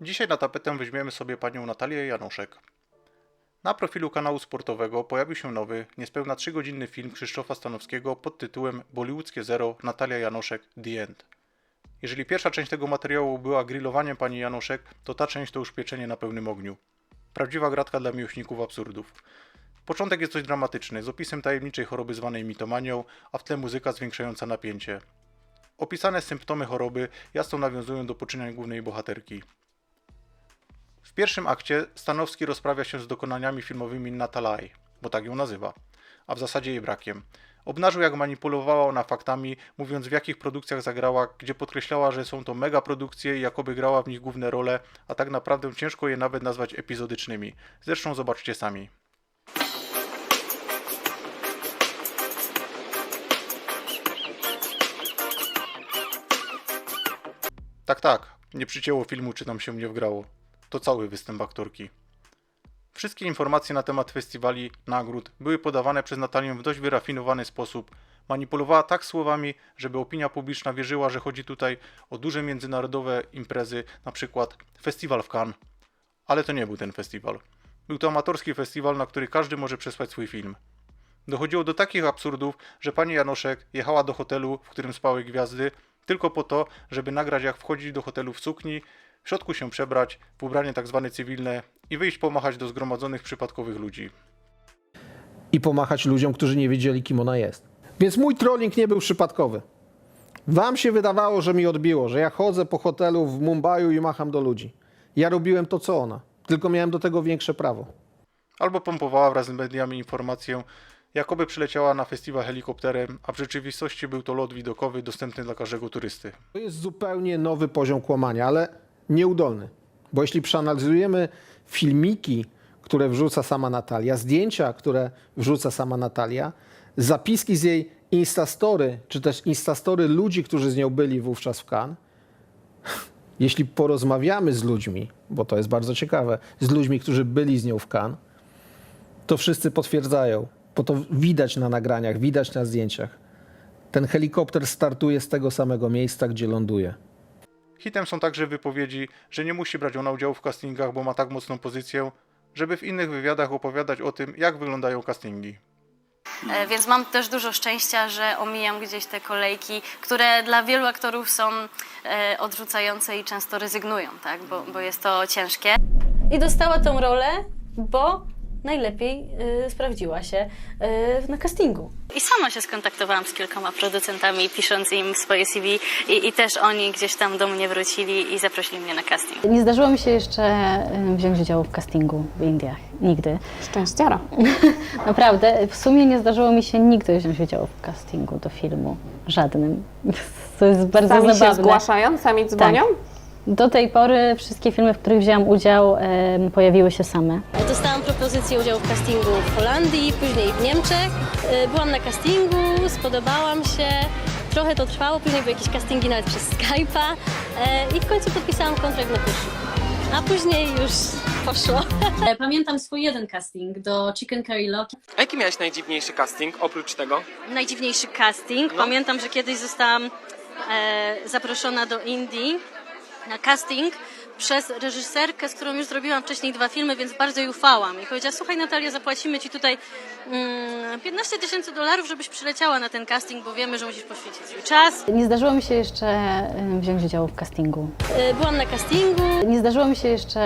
Dzisiaj na tapetę weźmiemy sobie panią Natalię Janoszek. Na profilu kanału sportowego pojawił się nowy, niespełna 3-godzinny film Krzysztofa Stanowskiego pod tytułem Bollywoodzkie Zero Natalia Janoszek The End. Jeżeli pierwsza część tego materiału była grillowaniem pani Janoszek, to ta część to już pieczenie na pełnym ogniu. Prawdziwa gratka dla miłośników absurdów. Początek jest dość dramatyczny, z opisem tajemniczej choroby zwanej mitomanią, a w tle muzyka zwiększająca napięcie. Opisane symptomy choroby jasno nawiązują do poczynań głównej bohaterki. Pierwszym akcie Stanowski rozprawia się z dokonaniami filmowymi Natalaj, bo tak ją nazywa, a w zasadzie jej brakiem. Obnażył jak manipulowała ona faktami, mówiąc w jakich produkcjach zagrała, gdzie podkreślała, że są to mega produkcje i jakoby grała w nich główne role, a tak naprawdę ciężko je nawet nazwać epizodycznymi. Zresztą zobaczcie sami. Tak, tak, nie przycięło filmu, czy tam się nie wgrało. To cały występ aktorki. Wszystkie informacje na temat festiwali, nagród były podawane przez Natalię w dość wyrafinowany sposób. Manipulowała tak słowami, żeby opinia publiczna wierzyła, że chodzi tutaj o duże międzynarodowe imprezy, przykład festiwal w Cannes. Ale to nie był ten festiwal. Był to amatorski festiwal, na który każdy może przesłać swój film. Dochodziło do takich absurdów, że pani Janoszek jechała do hotelu, w którym spały gwiazdy, tylko po to, żeby nagrać jak wchodzić do hotelu w sukni, w środku się przebrać, w ubranie tak zwane cywilne i wyjść pomachać do zgromadzonych przypadkowych ludzi. i pomachać ludziom, którzy nie wiedzieli, kim ona jest. Więc mój trolling nie był przypadkowy. Wam się wydawało, że mi odbiło, że ja chodzę po hotelu w Mumbai i macham do ludzi. Ja robiłem to, co ona, tylko miałem do tego większe prawo. Albo pompowała wraz z mediami informację, jakoby przyleciała na festiwal helikopterem, a w rzeczywistości był to lot widokowy dostępny dla każdego turysty. To jest zupełnie nowy poziom kłamania, ale nieudolny. Bo jeśli przeanalizujemy filmiki, które wrzuca sama Natalia, zdjęcia, które wrzuca sama Natalia, zapiski z jej Instastory, czy też Instastory ludzi, którzy z nią byli wówczas w Cannes, jeśli porozmawiamy z ludźmi, bo to jest bardzo ciekawe, z ludźmi, którzy byli z nią w Cannes, to wszyscy potwierdzają, bo to widać na nagraniach, widać na zdjęciach. Ten helikopter startuje z tego samego miejsca, gdzie ląduje. Hitem są także wypowiedzi, że nie musi brać ona udziału w castingach, bo ma tak mocną pozycję, żeby w innych wywiadach opowiadać o tym, jak wyglądają castingi. E, Więc mam też dużo szczęścia, że omijam gdzieś te kolejki, które dla wielu aktorów są e, odrzucające i często rezygnują, tak? bo, bo jest to ciężkie. I dostała tą rolę, bo najlepiej y, sprawdziła się y, na castingu. I sama się skontaktowałam z kilkoma producentami, pisząc im swoje CV i, i też oni gdzieś tam do mnie wrócili i zaprosili mnie na casting. Nie zdarzyło mi się jeszcze y, wziąć udziału w castingu w Indiach. Nigdy. Szczęściara. Naprawdę, w sumie nie zdarzyło mi się nigdy wziąć udziału w castingu do filmu. Żadnym. To jest bardzo Sami się zabawne. zgłaszają, sami dzwonią? Do tej pory wszystkie filmy, w których wzięłam udział, em, pojawiły się same. Dostałam propozycję udziału w castingu w Holandii, później w Niemczech. Y, Byłam na castingu, spodobałam się. Trochę to trwało, później były jakieś castingi nawet przez Skype'a e, i w końcu podpisałam kontrakt na pierwszy. A później już poszło. Pamiętam swój jeden casting do Chicken Curry Loki. A jaki miałeś najdziwniejszy casting oprócz tego? Najdziwniejszy casting. No. Pamiętam, że kiedyś zostałam e, zaproszona do Indii na casting przez reżyserkę, z którą już zrobiłam wcześniej dwa filmy, więc bardzo jej ufałam. I powiedziała, słuchaj Natalia, zapłacimy Ci tutaj mm, 15 tysięcy dolarów, żebyś przyleciała na ten casting, bo wiemy, że musisz poświęcić swój czas. Nie zdarzyło mi się jeszcze wziąć udziału w castingu. Y, Byłam na castingu, Nie zdarzyło mi się jeszcze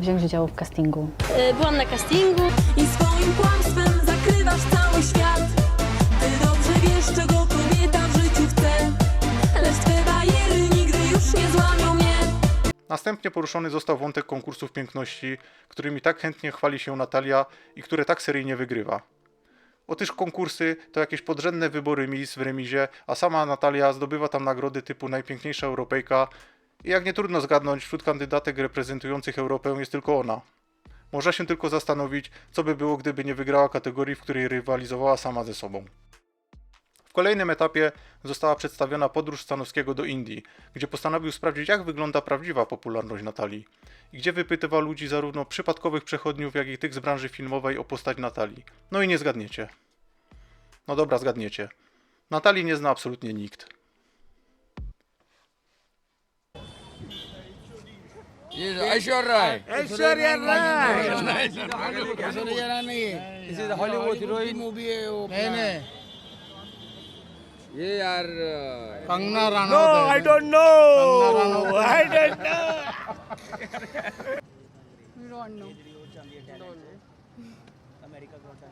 wziąć udziału w castingu. y, byłam na castingu. I swoim kłamstwem zakrywasz cały świat Następnie poruszony został wątek konkursów piękności, którymi tak chętnie chwali się Natalia i które tak seryjnie wygrywa. Otóż konkursy to jakieś podrzędne wybory Miss w remizie, a sama Natalia zdobywa tam nagrody typu najpiękniejsza Europejka i jak nie trudno zgadnąć, wśród kandydatek reprezentujących Europę jest tylko ona. Można się tylko zastanowić, co by było, gdyby nie wygrała kategorii, w której rywalizowała sama ze sobą. W kolejnym etapie została przedstawiona podróż Stanowskiego do Indii, gdzie postanowił sprawdzić, jak wygląda prawdziwa popularność Natalii i gdzie wypytywał ludzi zarówno przypadkowych przechodniów, jak i tych z branży filmowej o postać Natalii. No i nie zgadniecie. No dobra, zgadniecie. Natalii nie zna absolutnie nikt. এ আর Kangana Ranaut I don't know I don't know we don't know. America got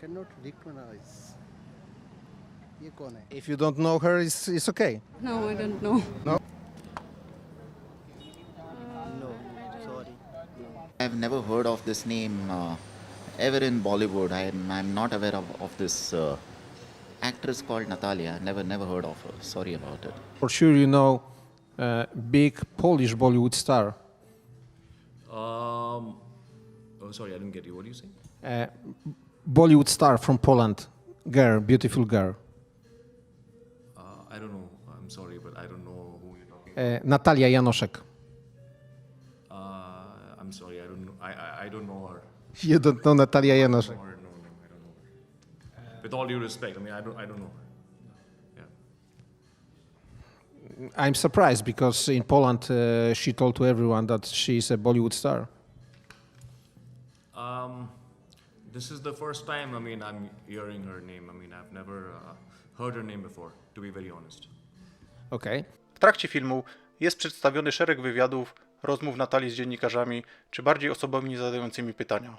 cannot recognize. ये कौन है? If you don't know her it's, it's okay. No i don't know. No? Uh, no sorry. I've never heard of this name uh, ever in Bollywood. I am, I'm not aware of, of this uh, actress called Natalia. Never, never heard of her. Sorry about it. For sure you know uh, big Polish Bollywood star. Um, oh, sorry, I didn't get you. What do you say? Uh, Bollywood star from Poland. Girl, beautiful girl. Uh, I don't know. I'm sorry, but I don't know who you're talking. Uh, Natalia Janoszek. Uh, I'm sorry, I don't know. I, I, I don't know her. You don't know Natalia Janoszek. Or no, no, I don't know her. With all due respect, I mean, I don't, I don't know her. I'm surprised because in Poland uh, she told to everyone that she is a Bollywood star. Um, this is the first time. I mean, I'm hearing her name. I mean, I've never uh, heard her name before. To be very honest. Okay. W trakcie filmu jest przedstawiony szereg wywiadów, rozmów Natalii z dziennikarzami, czy bardziej osobami zadającymi pytania,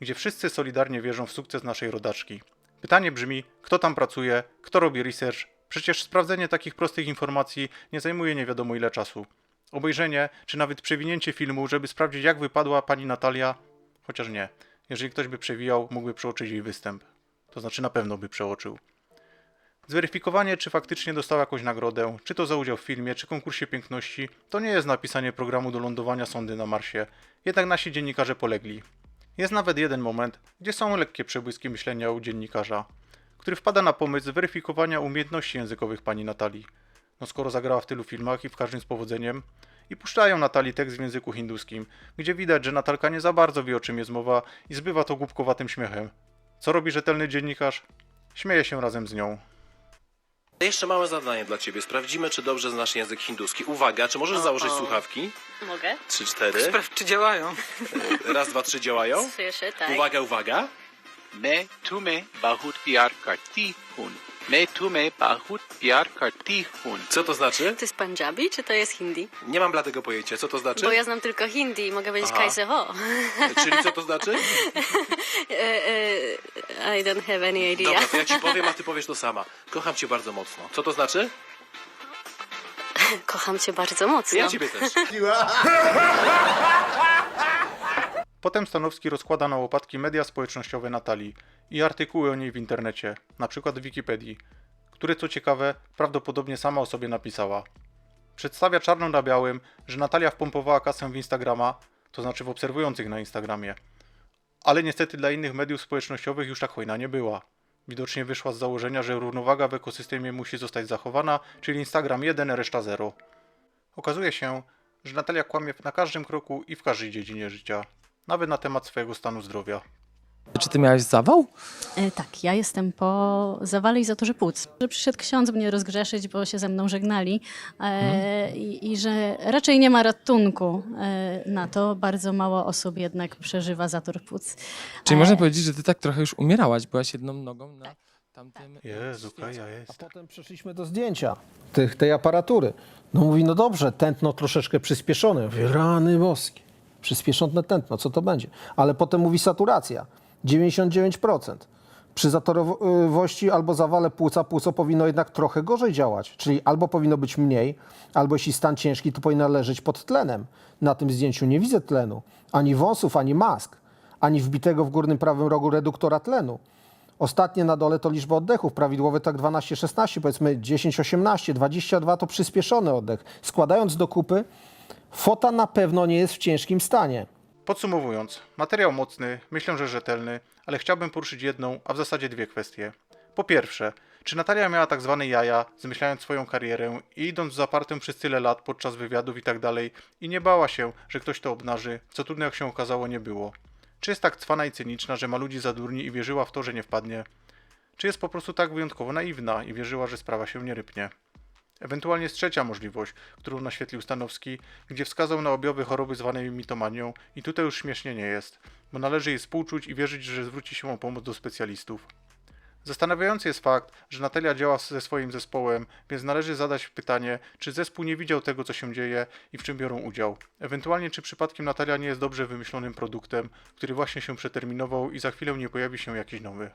gdzie wszyscy solidarnie wierzą w sukces naszej rodaczki. Pytanie brzmi, kto tam pracuje, kto robi research, przecież sprawdzenie takich prostych informacji nie zajmuje nie wiadomo ile czasu. Obejrzenie, czy nawet przewinięcie filmu, żeby sprawdzić jak wypadła pani Natalia, chociaż nie. Jeżeli ktoś by przewijał, mógłby przeoczyć jej występ. To znaczy na pewno by przeoczył. Zweryfikowanie, czy faktycznie dostał jakąś nagrodę, czy to za udział w filmie, czy konkursie piękności, to nie jest napisanie programu do lądowania sondy na Marsie. Jednak nasi dziennikarze polegli. Jest nawet jeden moment, gdzie są lekkie przebłyski myślenia u dziennikarza, który wpada na pomysł zweryfikowania umiejętności językowych pani Natalii. No skoro zagrała w tylu filmach i w każdym z powodzeniem, i puszczają Natalii tekst w języku hinduskim, gdzie widać, że Natalka nie za bardzo wie o czym jest mowa i zbywa to głupkowatym śmiechem. Co robi rzetelny dziennikarz? Śmieje się razem z nią. Jeszcze małe zadanie dla ciebie. Sprawdzimy, czy dobrze znasz język hinduski. Uwaga, czy możesz założyć słuchawki? Mogę? Trzy, cztery. Sprawdź, czy działają. Raz, dwa, trzy działają. Słyszę, tak. Uwaga, uwaga. मैं तुम्हें बहुत प्यार करती हूँ मैं तुम्हें बहुत प्यार करती हूँ Co to znaczy? To jest Punjabi, czy to jest Hindi? Nie mam bladego pojęcia. Co to znaczy? Bo ja znam tylko Hindi i mogę powiedzieć Aha. Kaise ho. Czyli co to znaczy? E, e, I don't have any idea. Dobra, to ja ci powiem, a ty powiesz to sama. Kocham cię bardzo mocno. Co to znaczy? Kocham cię bardzo mocno. Ja ciebie też. Potem Stanowski rozkłada na łopatki media społecznościowe Natalii i artykuły o niej w internecie, na przykład w Wikipedii, które co ciekawe prawdopodobnie sama o sobie napisała. Przedstawia czarno na białym, że Natalia wpompowała kasę w Instagrama, to znaczy w obserwujących na Instagramie. Ale niestety dla innych mediów społecznościowych już tak hojna nie była. Widocznie wyszła z założenia, że równowaga w ekosystemie musi zostać zachowana, czyli Instagram 1, reszta 0. Okazuje się, że Natalia kłamie na każdym kroku i w każdej dziedzinie życia, nawet na temat swojego stanu zdrowia. Czy ty miałeś zawał? E, tak, ja jestem po zawale i zatorze płuc. Że przyszedł ksiądz mnie rozgrzeszyć, bo się ze mną żegnali e, i, i że raczej nie ma ratunku e, na to. Bardzo mało osób jednak przeżywa zator płuc. Czyli E, można powiedzieć, że ty tak trochę już umierałaś, byłaś jedną nogą na tamtym Jezu, świecie. Kaja A jest. potem przeszliśmy do zdjęcia tych, tej aparatury. No mówi, no dobrze, tętno troszeczkę przyspieszone. Ja Mówię, rany boskie. Przyspieszone tętno, co to będzie? Ale potem mówi saturacja. 99%. Przy zatorowości albo zawale płuca, płuco powinno jednak trochę gorzej działać. Czyli albo powinno być mniej, albo jeśli stan ciężki, to powinna leżeć pod tlenem. Na tym zdjęciu nie widzę tlenu. Ani wąsów, ani mask. Ani wbitego w górnym prawym rogu reduktora tlenu. Ostatnie na dole to liczba oddechów, prawidłowe tak 12-16, powiedzmy 10-18, 22 to przyspieszony oddech. Składając do kupy, fota na pewno nie jest w ciężkim stanie. Podsumowując, materiał mocny, myślę, że rzetelny, ale chciałbym poruszyć jedną, a w zasadzie dwie kwestie. Po pierwsze, czy Natalia miała tak zwane jaja, zmyślając swoją karierę i idąc w zapartym przez tyle lat podczas wywiadów i tak dalej i nie bała się, że ktoś to obnaży, co trudno jak się okazało nie było? Czy jest tak cwana i cyniczna, że ma ludzi za durni i wierzyła w to, że nie wpadnie? Czy jest po prostu tak wyjątkowo naiwna i wierzyła, że sprawa się nie rypnie? Ewentualnie jest trzecia możliwość, którą naświetlił Stanowski, gdzie wskazał na objawy choroby zwanej mitomanią i tutaj już śmiesznie nie jest, bo należy jej współczuć i wierzyć, że zwróci się o pomoc do specjalistów. Zastanawiający jest fakt, że Natalia działa ze swoim zespołem, więc należy zadać pytanie, czy zespół nie widział tego, co się dzieje i w czym biorą udział. Ewentualnie, czy przypadkiem Natalia nie jest dobrze wymyślonym produktem, który właśnie się przeterminował i za chwilę nie pojawi się jakiś nowy.